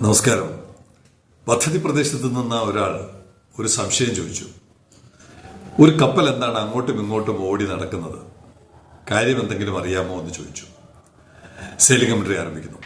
നമസ്കാരം. പദ്ധതി പ്രദേശത്ത് നിന്ന ഒരാൾ ഒരു സംശയം ചോദിച്ചു. ഒരു കപ്പൽ എന്താണ് അങ്ങോട്ടും ഇങ്ങോട്ടും ഓടി നടക്കുന്നത്? കാര്യം എന്തെങ്കിലും അറിയാമോ എന്ന് ചോദിച്ചു. സെയിലിംഗ് ആരംഭിക്കുന്നു.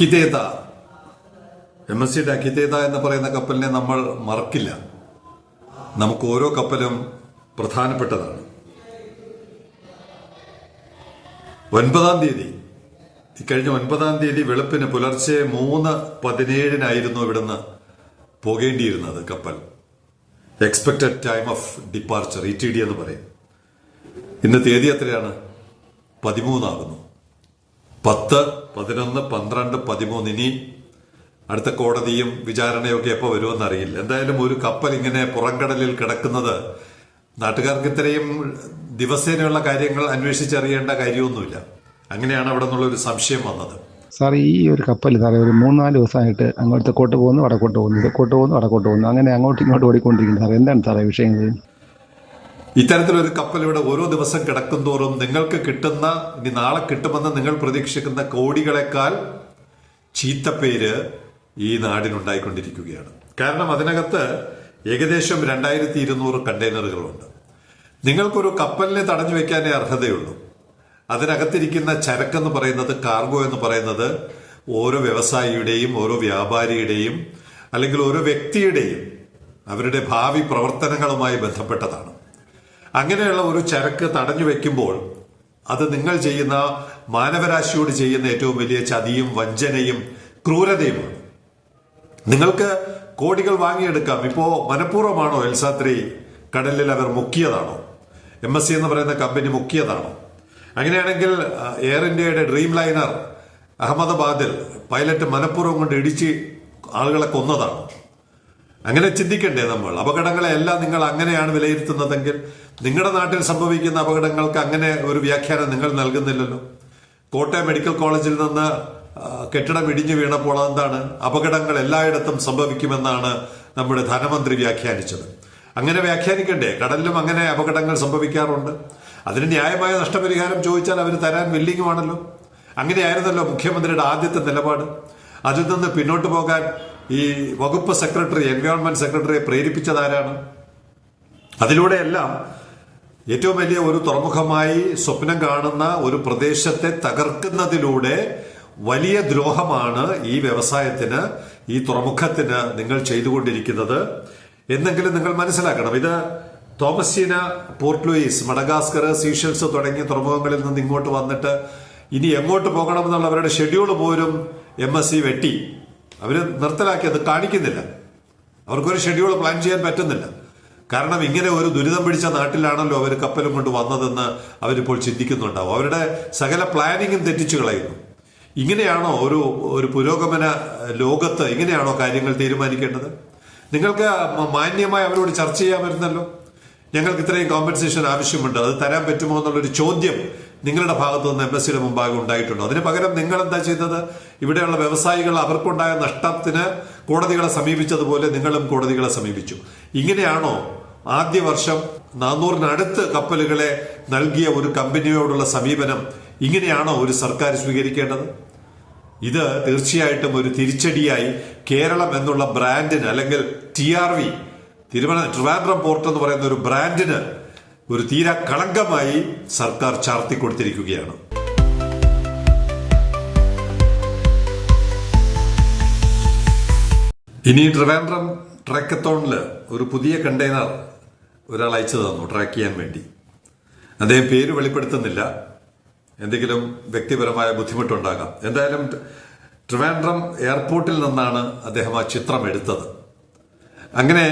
അക്കിതേത എം എസ് സിയുടെ അക്കിതേത എന്ന് പറയുന്ന കപ്പലിനെ നമ്മൾ മറക്കില്ല. നമുക്ക് ഓരോ കപ്പലും പ്രധാനപ്പെട്ടതാണ്. ഒൻപതാം തീയതി. ഇക്കഴിഞ്ഞ ഒൻപതാം തീയതി വെളുപ്പിന് പുലർച്ചെ മൂന്ന് പതിനേഴിനായിരുന്നു ഇവിടുന്ന് പോകേണ്ടിയിരുന്നത് കപ്പൽ. Expected time of departure E T D എന്ന് പറയും. ഇന്ന് തീയതി എത്രയാണ്? പതിമൂന്നാകുന്നു. പത്ത് പതിനൊന്ന് പന്ത്രണ്ട് പതിമൂന്ന് ഇനി അടുത്ത കോടതിയും വിചാരണയൊക്കെ എപ്പോൾ വരുമെന്ന് അറിയില്ല. എന്തായാലും ഒരു കപ്പൽ ഇങ്ങനെ പുറംകടലിൽ കിടക്കുന്നത് നാട്ടുകാർക്ക് ഇത്രയും ദിവസേനയുള്ള കാര്യങ്ങൾ അന്വേഷിച്ചറിയേണ്ട കാര്യമൊന്നുമില്ല. അങ്ങനെയാണ് അവിടെ നിന്നുള്ള ഒരു സംശയം വന്നത്. സാർ ഈ ഒരു കപ്പൽ സാറേ ഒരു മൂന്നാൽ ദിവസമായിട്ട് അങ്ങോട്ട് തെക്കോട്ട് പോകുന്നു വടക്കോട്ട് പോകുന്നു തെക്കോട്ട് പോകുന്നു വടക്കോട്ട് പോകുന്നു അങ്ങനെ അങ്ങോട്ടും ഇങ്ങോട്ടും ഓടിക്കൊണ്ടിരിക്കുന്നു. സാർ എന്താണ് സാറേ വിഷയങ്ങൾ? ഇത്തരത്തിലൊരു കപ്പൽ ഇവിടെ ഓരോ ദിവസം കിടക്കും തോറും നിങ്ങൾക്ക് കിട്ടുന്ന ഇനി നാളെ കിട്ടുമെന്ന് നിങ്ങൾ പ്രതീക്ഷിക്കുന്ന കോടികളെക്കാൾ ചീത്തപ്പേര് ഈ നാടിനുണ്ടായിക്കൊണ്ടിരിക്കുകയാണ്. കാരണം അതിനകത്ത് ഏകദേശം രണ്ടായിരത്തി ഇരുന്നൂറ് കണ്ടെയ്നറുകളുണ്ട്. നിങ്ങൾക്കൊരു കപ്പലിനെ തടഞ്ഞു വെക്കാനേ അർഹതയുള്ളൂ. അതിനകത്തിരിക്കുന്ന ചരക്കെന്ന് പറയുന്നത് കാർഗോ എന്ന് പറയുന്നത് ഓരോ വ്യവസായിയുടെയും ഓരോ വ്യാപാരിയുടെയും അല്ലെങ്കിൽ ഓരോ വ്യക്തിയുടെയും അവരുടെ ഭാവി പ്രവർത്തനങ്ങളുമായി ബന്ധപ്പെട്ടതാണ്. അങ്ങനെയുള്ള ഒരു ചരക്ക് തടഞ്ഞു വെക്കുമ്പോൾ അത് നിങ്ങൾ ചെയ്യുന്ന മാനവരാശിയോട് ചെയ്യുന്ന ഏറ്റവും വലിയ ചതിയും വഞ്ചനയും ക്രൂരതയുമാണ്. നിങ്ങൾക്ക് കോടികൾ വാങ്ങിയെടുക്കാം. ഇപ്പോ മനഃപൂർവമാണോ എൽസാത്രി കടലിൽ അവർ മുക്കിയതാണോ? എം എസ് സി എന്ന് പറയുന്ന കമ്പനി മുക്കിയതാണോ? അങ്ങനെയാണെങ്കിൽ എയർ ഇന്ത്യയുടെ ഡ്രീം ലൈനർ അഹമ്മദാബാദിൽ പൈലറ്റ് മനഃപൂർവം കൊണ്ട് ഇടിച്ച് ആളുകളെ കൊന്നതാണോ? അങ്ങനെ ചിന്തിക്കണ്ടേ നമ്മൾ? അപകടങ്ങളെ എല്ലാം നിങ്ങൾ അങ്ങനെയാണ് വിലയിരുത്തുന്നതെങ്കിൽ നിങ്ങളുടെ നാട്ടിൽ സംഭവിക്കുന്ന അപകടങ്ങൾക്ക് അങ്ങനെ ഒരു വ്യാഖ്യാനം നിങ്ങൾ നൽകുന്നില്ലല്ലോ. കോട്ടയം മെഡിക്കൽ കോളേജിൽ നിന്ന് കെട്ടിടം ഇടിഞ്ഞു വീണപ്പോൾ എന്താണ് അപകടങ്ങൾ എല്ലായിടത്തും സംഭവിക്കുമെന്നാണ് നമ്മുടെ ധനമന്ത്രി വ്യാഖ്യാനിച്ചത്. അങ്ങനെ വ്യാഖ്യാനിക്കണ്ടേ? കടലിലും അങ്ങനെ അപകടങ്ങൾ സംഭവിക്കാറുണ്ട്. അതിന് ന്യായമായ നഷ്ടപരിഹാരം ചോദിച്ചാൽ അവർ തരാൻ വില്ലിങ്ങുമാണല്ലോ. അങ്ങനെയായിരുന്നല്ലോ മുഖ്യമന്ത്രിയുടെ ആദ്യത്തെ നിലപാട്. അതിൽ നിന്ന് പിന്നോട്ട് പോകാൻ ഈ വകുപ്പ് സെക്രട്ടറി എൻവയോൺമെന്റ് സെക്രട്ടറിയെ പ്രേരിപ്പിച്ചതാരാണ്? അതിലൂടെയെല്ലാം ഏറ്റവും വലിയ ഒരു തുറമുഖമായി സ്വപ്നം കാണുന്ന ഒരു പ്രദേശത്തെ തകർക്കുന്നതിലൂടെ വലിയ ദ്രോഹമാണ് ഈ വ്യവസായത്തിന് ഈ തുറമുഖത്തിന് നിങ്ങൾ ചെയ്തുകൊണ്ടിരിക്കുന്നത്. എന്നെങ്കിലും നിങ്ങൾ മനസ്സിലാക്കണം ഇത് Toamasina Port Louis Madagascar Seychelles തുടങ്ങിയ തുറമുഖങ്ങളിൽ നിന്ന് ഇങ്ങോട്ട് വന്നിട്ട് ഇനി എങ്ങോട്ട് പോകണമെന്നുള്ളവരുടെ ഷെഡ്യൂൾ പോലും എം വെട്ടി. അവർ നിർത്തലാക്കി അത് കാണിക്കുന്നില്ല. അവർക്കൊരു ഷെഡ്യൂൾ പ്ലാൻ ചെയ്യാൻ പറ്റുന്നില്ല. കാരണം ഇങ്ങനെ ഒരു ദുരിതം പിടിച്ച നാട്ടിലാണല്ലോ അവർ കപ്പലും കൊണ്ട് വന്നതെന്ന് അവരിപ്പോൾ ചിന്തിക്കുന്നുണ്ടാവും. അവരുടെ സകല പ്ലാനിങ്ങും തെറ്റിച്ചു കളയുന്നു. ഇങ്ങനെയാണോ ഒരു ഒരു പുരോഗമന ലോകത്ത് ഇങ്ങനെയാണോ കാര്യങ്ങൾ തീരുമാനിക്കേണ്ടത്? നിങ്ങൾക്ക് മാന്യമായി അവരോട് ചർച്ച ചെയ്യാമായിരുന്നല്ലോ. ഞങ്ങൾക്ക് ഇത്രയും കോമ്പൻസേഷൻ ആവശ്യമുണ്ട്. അത് തരാൻ പറ്റുമോ എന്നുള്ളൊരു ചോദ്യം നിങ്ങളുടെ ഭാഗത്തു നിന്ന് എം എസ് സിയുടെ മുമ്പാകെ ഉണ്ടായിട്ടുണ്ടോ. അതിന് പകരം നിങ്ങൾ എന്താ ചെയ്തത്? ഇവിടെയുള്ള വ്യവസായികൾ അവർക്കുണ്ടായ നഷ്ടത്തിന് കോടതികളെ സമീപിച്ചതുപോലെ നിങ്ങളും കോടതികളെ സമീപിച്ചു. ഇങ്ങനെയാണോ ആദ്യ വർഷം നാനൂറിനടുത്ത് കപ്പലുകളെ നൽകിയ ഒരു കമ്പനിയോടുള്ള സമീപനം ഇങ്ങനെയാണോ ഒരു സർക്കാർ സ്വീകരിക്കേണ്ടത്? ഇത് തീർച്ചയായിട്ടും ഒരു തിരിച്ചടിയായി കേരളം എന്നുള്ള ബ്രാൻഡിന് അല്ലെങ്കിൽ T R V Thiruvananthapuram Trivandrum port എന്ന് പറയുന്ന ഒരു ബ്രാൻഡിന് ഒരു തീരാ കളങ്കമായി സർക്കാർ ചാർത്തി കൊടുത്തിരിക്കുകയാണ്. ഇനി ട്രിവാൻഡ്രം ട്രാക്കത്തോണിൽ ഒരു പുതിയ കണ്ടെയ്നർ ഒരാൾ അയച്ചു തന്നു ട്രാക്ക് ചെയ്യാൻ വേണ്ടി. അദ്ദേഹം പേര് വെളിപ്പെടുത്തുന്നില്ല. എന്തെങ്കിലും വ്യക്തിപരമായ ബുദ്ധിമുട്ടുണ്ടാകാം. എന്തായാലും ട്രിവാൻഡ്രം എയർപോർട്ടിൽ നിന്നാണ് അദ്ദേഹം ആ ചിത്രം എടുത്തത്. അങ്ങനെ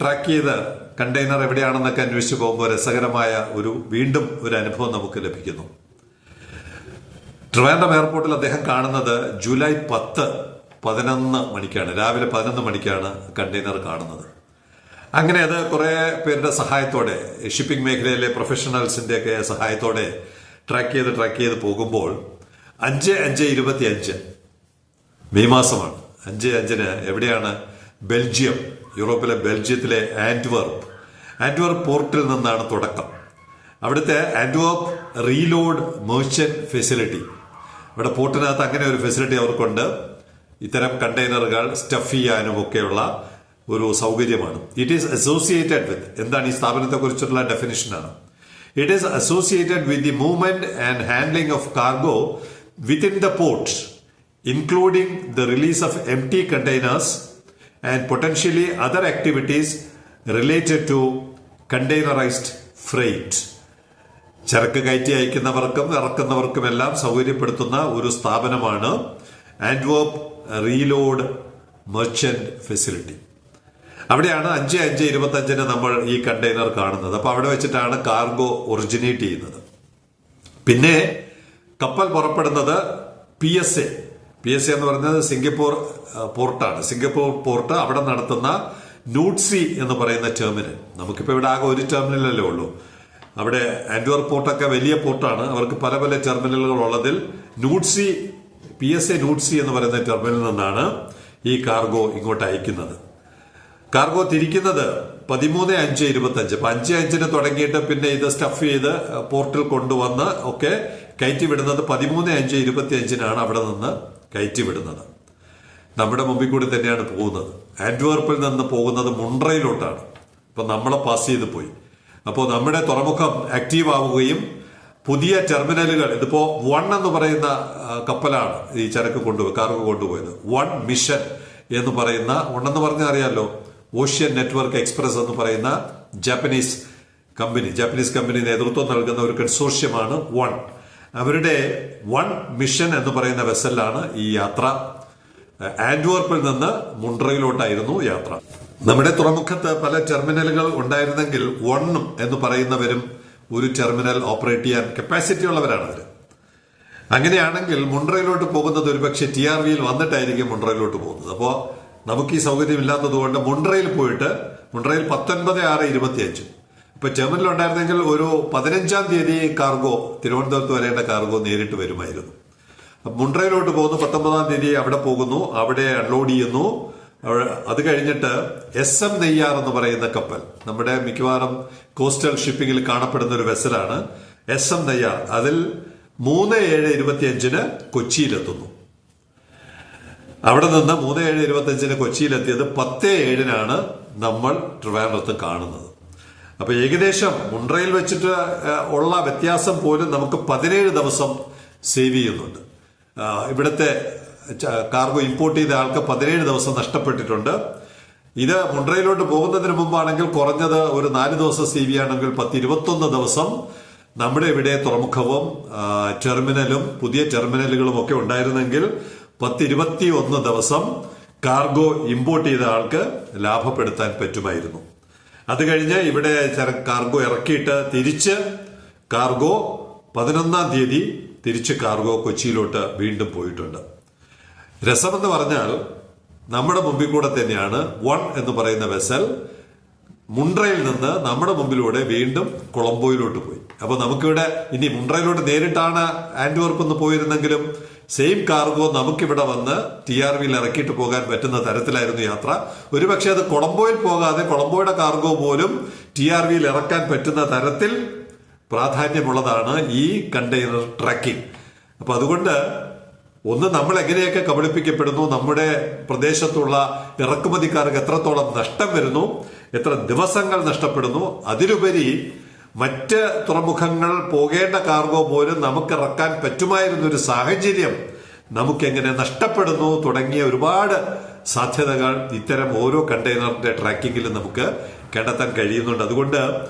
ട്രാക്ക് ചെയ്ത് കണ്ടെയ്നർ എവിടെയാണെന്നൊക്കെ അന്വേഷിച്ച് പോകുമ്പോൾ രസകരമായ ഒരു വീണ്ടും ഒരു അനുഭവം നമുക്ക് ലഭിക്കുന്നു. ട്രിവാൻഡ്രം എയർപോർട്ടിൽ അദ്ദേഹം കാണുന്നത് ജൂലൈ പത്ത് പതിനൊന്ന് മണിക്കാണ്. രാവിലെ പതിനൊന്ന് മണിക്കാണ് കണ്ടെയ്നർ കാണുന്നത്. അങ്ങനെ അത് കുറെ പേരുടെ സഹായത്തോടെ ഷിപ്പിംഗ് മേഖലയിലെ പ്രൊഫഷണൽസിന്റെ ഒക്കെ സഹായത്തോടെ ട്രാക്ക് ചെയ്ത് ട്രാക്ക് ചെയ്ത് പോകുമ്പോൾ അഞ്ച് അഞ്ച് ഇരുപത്തി അഞ്ച് മെയ് മാസമാണ്. അഞ്ച് അഞ്ചിന് എവിടെയാണ് ബെൽജിയം യൂറോപ്പിലെ ബെൽജിയത്തിലെ ആന്റ്വർപ്പ്. ആന്റ്വർപ്പ് പോർട്ടിൽ നിന്നാണ് തുടക്കം. അവിടുത്തെ ആന്റ്വർപ്പ് റീലോഡ് മെർച്ചന്റ് ഫെസിലിറ്റി. ഇവിടെ പോർട്ടിനകത്ത് അങ്ങനെ ഒരു ഫെസിലിറ്റി അവർക്കുണ്ട്. ഇത്തരം കണ്ടെയ്നറുകൾ സ്റ്റഫ് ചെയ്യാനും ഒക്കെയുള്ള ഒരു സൗകര്യമാണ്. ഇറ്റ് ഈസ് അസോസിയേറ്റഡ് വിത്ത് എന്താണ് ഈ സ്ഥാപനത്തെ കുറിച്ചുള്ള ഡെഫിനിഷനാണ് it is associated with the movement and handling of cargo within the port including the release of empty containers and potentially other activities related to containerized freight ചരക്ക് കയറ്റി അയക്കുന്നവർക്കും ഇറക്കുന്നവർക്കും എല്ലാം സൗകര്യപ്പെടുത്തുന്ന ഒരു സ്ഥാപനമാണ് ആന്റ്വേർപ്പ് റീലോഡ് മെർച്ചന്റ് ഫെസിലിറ്റി അവിടെയാണ് അഞ്ച് അഞ്ച് ഇരുപത്തി അഞ്ചിന് നമ്മൾ ഈ കണ്ടെയ്നർ കാണുന്നത്. അപ്പൊ അവിടെ വെച്ചിട്ടാണ് കാർഗോ ഒറിജിനേറ്റ് ചെയ്യുന്നത്. പിന്നെ കപ്പൽ പുറപ്പെടുന്നത് P S A P S C എന്ന് പറയുന്നത് സിംഗപ്പൂർ പോർട്ടാണ്. സിംഗപ്പൂർ പോർട്ട് അവിടെ നടത്തുന്ന നൂട്ട്സി എന്ന് പറയുന്ന ടെർമിനൽ. നമുക്കിപ്പോൾ ഇവിടെ ആകെ ഒരു ടെർമിനലല്ലേ ഉള്ളൂ. അവിടെ ആൻഡ്വർ പോർട്ടൊക്കെ വലിയ പോർട്ടാണ്. അവർക്ക് പല പല ടെർമിനലുകൾ ഉള്ളതിൽ നൂട്ട്സി പി എസ് എ നൂട്ട്സി എന്ന് പറയുന്ന ടെർമിനലിൽ നിന്നാണ് ഈ കാർഗോ ഇങ്ങോട്ട് അയക്കുന്നത്. കാർഗോ തിരിക്കുന്നത് പതിമൂന്ന് അഞ്ച് ഇരുപത്തി അഞ്ച് അപ്പൊ അഞ്ച് അഞ്ചിന് തുടങ്ങിയിട്ട് പിന്നെ ഇത് സ്റ്റഫ് ചെയ്ത് പോർട്ടിൽ കൊണ്ടുവന്ന് ഒക്കെ കയറ്റി വിടുന്നത് പതിമൂന്ന് അഞ്ച് ഇരുപത്തി അഞ്ചിനാണ് അവിടെ നിന്ന് കയറ്റി വിടുന്നത് നമ്മുടെ മുമ്പിൽ കൂടി തന്നെയാണ് പോകുന്നത്. ആൻഡ്വർപ്പിൽ നിന്ന് പോകുന്നത് മുണ്ട്രയിലോട്ടാണ് അപ്പം നമ്മളെ പാസ് ചെയ്ത് പോയി. അപ്പോൾ നമ്മുടെ തുറമുഖം ആക്റ്റീവ് ആവുകയും പുതിയ ടെർമിനലുകൾ ഇതിപ്പോ വൺ എന്ന് പറയുന്ന കപ്പലാണ് ഈ ചരക്ക് കൊണ്ടുപോയി കാർഗോ കൊണ്ടുപോയത്. വൺ മിഷൻ എന്ന് പറയുന്ന വൺ എന്ന് പറഞ്ഞാൽ ഓഷ്യൻ നെറ്റ്വർക്ക് എക്സ്പ്രസ് എന്ന് പറയുന്ന ജാപ്പനീസ് കമ്പനി ജാപ്പനീസ് കമ്പനി നേതൃത്വം നൽകുന്ന ഒരു കൺസോർഷ്യമാണ് വൺ അവരുടെ വൺ മിഷൻ എന്ന് പറയുന്ന വെസലാണ് ഈ യാത്ര. ആൻഡ്വർപ്പിൽ നിന്ന് മുണ്ട്രയിലോട്ടായിരുന്നു യാത്ര. നമ്മുടെ തുറമുഖത്ത് പല ടെർമിനലുകൾ ഉണ്ടായിരുന്നെങ്കിൽ വണ്ണും എന്ന് പറയുന്നവരും ഒരു ടെർമിനൽ ഓപ്പറേറ്റ് ചെയ്യാൻ കപ്പാസിറ്റി ഉള്ളവരാണ് അവർ അങ്ങനെയാണെങ്കിൽ മുണ്ട്രയിലോട്ട് പോകുന്നത് ഒരുപക്ഷെ ടി ആർ വിയിൽ വന്നിട്ടായിരിക്കും മുണ്ട്രയിലോട്ട് പോകുന്നത്. അപ്പോൾ നമുക്ക് ഈ സൗകര്യം ഇല്ലാത്തത് കൊണ്ട് മുണ്ട്രയിൽ പോയിട്ട് മുണ്ട്രയിൽ പത്തൊൻപത് ആറ് ഇരുപത്തി ഇപ്പൊ ടെർമിനൽ ഉണ്ടായിരുന്നെങ്കിൽ ഒരു പതിനഞ്ചാം തീയതി കാർഗോ തിരുവനന്തപുരത്ത് വരേണ്ട കാർഗോ നേരിട്ട് വരുമായിരുന്നു. മുണ്ട്രയിലോട്ട് പോകുന്നു പത്തൊമ്പതാം തീയതി അവിടെ പോകുന്നു അവിടെ അൺലോഡ് ചെയ്യുന്നു. അത് കഴിഞ്ഞിട്ട് എസ് എം നെയ്യാർ എന്ന് പറയുന്ന കപ്പൽ നമ്മുടെ മിക്കവാറും കോസ്റ്റൽ ഷിപ്പിംഗിൽ കാണപ്പെടുന്ന ഒരു വെസലാണ് എസ് എം നെയ്യാർ. അതിൽ മൂന്ന് ഏഴ് ഇരുപത്തിയഞ്ചിന് കൊച്ചിയിലെത്തുന്നു. അവിടെ നിന്ന് മൂന്ന് ഏഴ് ഇരുപത്തിയഞ്ചിന് കൊച്ചിയിലെത്തിയത് പത്ത് ഏഴിനാണ് നമ്മൾ ട്രിവാൻഡ്രത്ത് കാണുന്നത്. അപ്പൊ ഏകദേശം മുണ്ട്രയിൽ വെച്ചിട്ട് ഉള്ള വ്യത്യാസം പോലും നമുക്ക് പതിനേഴ് ദിവസം സേവ് ചെയ്യുന്നുണ്ട്. ഇവിടുത്തെ കാർഗോ ഇമ്പോർട്ട് ചെയ്ത ആൾക്ക് പതിനേഴ് ദിവസം നഷ്ടപ്പെട്ടിട്ടുണ്ട്. ഇത് മുണ്ട്രയിലോട്ട് പോകുന്നതിന് മുമ്പാണെങ്കിൽ കുറഞ്ഞത് ഒരു നാല് ദിവസം സേവ് ചെയ്യുകയാണെങ്കിൽ പത്ത് ഇരുപത്തൊന്ന് ദിവസം നമ്മുടെ ഇവിടെ തുറമുഖവും ടെർമിനലും പുതിയ ടെർമിനലുകളും ഒക്കെ ഉണ്ടായിരുന്നെങ്കിൽ പത്ത് ഇരുപത്തി ഒന്ന് ദിവസം കാർഗോ ഇമ്പോർട്ട് ചെയ്ത ആൾക്ക് ലാഭപ്പെടുത്താൻ പറ്റുമായിരുന്നു. അത് കഴിഞ്ഞ് ഇവിടെ കാർഗോ ഇറക്കിയിട്ട് തിരിച്ച് കാർഗോ പതിനൊന്നാം തീയതി തിരിച്ച് കാർഗോ കൊച്ചിയിലോട്ട് വീണ്ടും പോയിട്ടുണ്ട്. രസമെന്ന് പറഞ്ഞാൽ നമ്മുടെ മുമ്പിൽ കൂടെ തന്നെയാണ് വൺ എന്ന് പറയുന്ന വെസൽ മുണ്ട്രയിൽ നിന്ന് നമ്മുടെ മുമ്പിലൂടെ വീണ്ടും കൊളംബോയിലോട്ട് പോയി. അപ്പൊ നമുക്കിവിടെ ഇനി മുണ്ട്രയിലോട്ട് നേരിട്ടാണ് ആന്റ്വർപ്പ് ഒന്ന് പോയിരുന്നെങ്കിലും സെയിം കാർഗോ നമുക്കിവിടെ വന്ന് ടി ആർ വിയിൽ ഇറക്കിയിട്ട് പോകാൻ പറ്റുന്ന തരത്തിലായിരുന്നു യാത്ര. ഒരുപക്ഷെ അത് കൊളംബോയിൽ പോകാതെ കൊളംബോയുടെ കാർഗോ പോലും ടി ആർ വിയിൽ ഇറക്കാൻ പറ്റുന്ന തരത്തിൽ പ്രാധാന്യമുള്ളതാണ് ഈ കണ്ടെയ്നർ ട്രക്കിംഗ് അപ്പൊ അതുകൊണ്ട് ഒന്ന് നമ്മൾ എങ്ങനെയൊക്കെ കബളിപ്പിക്കപ്പെടുന്നു നമ്മുടെ പ്രദേശത്തുള്ള ഇറക്കുമതിക്കാർക്ക് എത്രത്തോളം നഷ്ടം വരുന്നു എത്ര ദിവസങ്ങൾ നഷ്ടപ്പെടുന്നു അതിലുപരി മറ്റ് തുറമുഖങ്ങൾ പോകേണ്ട കാർഗോ പോലും നമുക്ക് ഇറക്കാൻ പറ്റുമായിരുന്ന ഒരു സാഹചര്യം നമുക്കെങ്ങനെ നഷ്ടപ്പെടുന്നു തുടങ്ങിയ ഒരുപാട് സാധ്യതകൾ ഇത്തരം ഓരോ കണ്ടെയ്നറിന്റെ ട്രാക്കിങ്ങിലും നമുക്ക് കണ്ടെത്താൻ കഴിയുന്നുണ്ട്. അതുകൊണ്ട്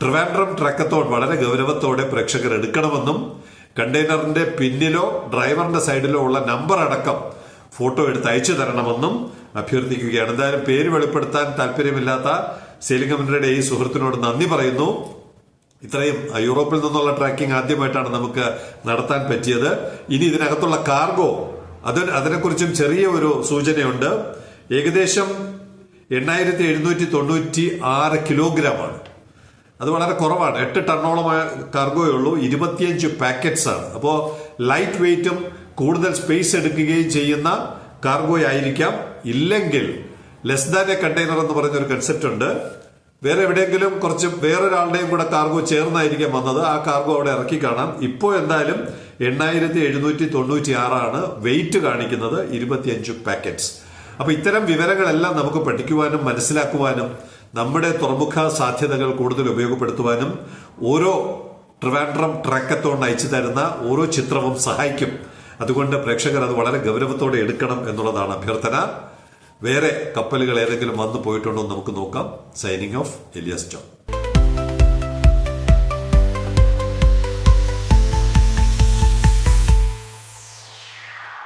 ട്രിവാൻഡ്രം ട്രക്കത്തോൺ വളരെ ഗൗരവത്തോടെ പ്രേക്ഷകർ എടുക്കണമെന്നും കണ്ടെയ്നറിന്റെ പിന്നിലോ ഡ്രൈവറിന്റെ സൈഡിലോ ഉള്ള നമ്പർ അടക്കം ഫോട്ടോ എടുത്ത് അയച്ചു തരണമെന്നും അഭ്യർത്ഥിക്കുകയാണ്. എന്തായാലും പേര് വെളിപ്പെടുത്താൻ താല്പര്യമില്ലാത്ത സെയിലിംഗ് കമ്പനിയുടെ ഈ സുഹൃത്തിനോട് നന്ദി പറയുന്നു. ഇത്രയും യൂറോപ്പിൽ നിന്നുള്ള ട്രാക്കിംഗ് ആദ്യമായിട്ടാണ് നമുക്ക് നടത്താൻ പറ്റിയത്. ഇനി ഇതിനകത്തുള്ള കാർഗോ അത് അതിനെക്കുറിച്ചും ചെറിയ ഒരു സൂചനയുണ്ട്. ഏകദേശം എണ്ണായിരത്തി എഴുന്നൂറ്റി തൊണ്ണൂറ്റി ആറ് കിലോഗ്രാമാണ്. അത് വളരെ കുറവാണ്. എട്ട് ടണ്ണോളം കാർഗോയേ ഉള്ളൂ. ഇരുപത്തിയഞ്ച് പാക്കറ്റ്സ് ആണ് അപ്പോൾ ലൈറ്റ് വെയിറ്റും കൂടുതൽ സ്പേസ് എടുക്കുകയും ചെയ്യുന്ന കാർഗോ ആയിരിക്കാം ഇല്ലെങ്കിൽ ലെസ് ദാൻ എ കണ്ടെയ്നർ എന്ന് ഒരു കൺസെപ്റ്റ് ഉണ്ട്. വേറെ എവിടെയെങ്കിലും കുറച്ച് വേറൊരാളുടെയും കൂടെ കാർഗോ ചേർന്നായിരിക്കാം വന്നത്. ആ കാർഗോ അവിടെ ഇറക്കി കാണാം ഇപ്പോൾ എന്തായാലും എണ്ണായിരത്തി എഴുന്നൂറ്റി തൊണ്ണൂറ്റി ആറാണ് വെയിറ്റ് കാണിക്കുന്നത്. ഇരുപത്തിയഞ്ച് പാക്കറ്റ്സ് അപ്പോൾ ഇത്തരം വിവരങ്ങളെല്ലാം നമുക്ക് പഠിക്കുവാനും മനസ്സിലാക്കുവാനും നമ്മുടെ തുറമുഖ സാധ്യതകൾ കൂടുതൽ ഉപയോഗപ്പെടുത്തുവാനും ഓരോ ട്രിവാൻഡ്രം ട്രാക്കത്തോൺ അയച്ചു തരുന്ന ഓരോ ചിത്രവും സഹായിക്കും. അതുകൊണ്ട് പ്രേക്ഷകർ അത് വളരെ ഗൗരവത്തോടെ എടുക്കണം എന്നുള്ളതാണ് അഭ്യർത്ഥന. വേറെ കപ്പലുകൾ ഏതെങ്കിലും വന്നു പോയിട്ടുണ്ടോ എന്ന് നമുക്ക് നോക്കാം. Signing off Elias John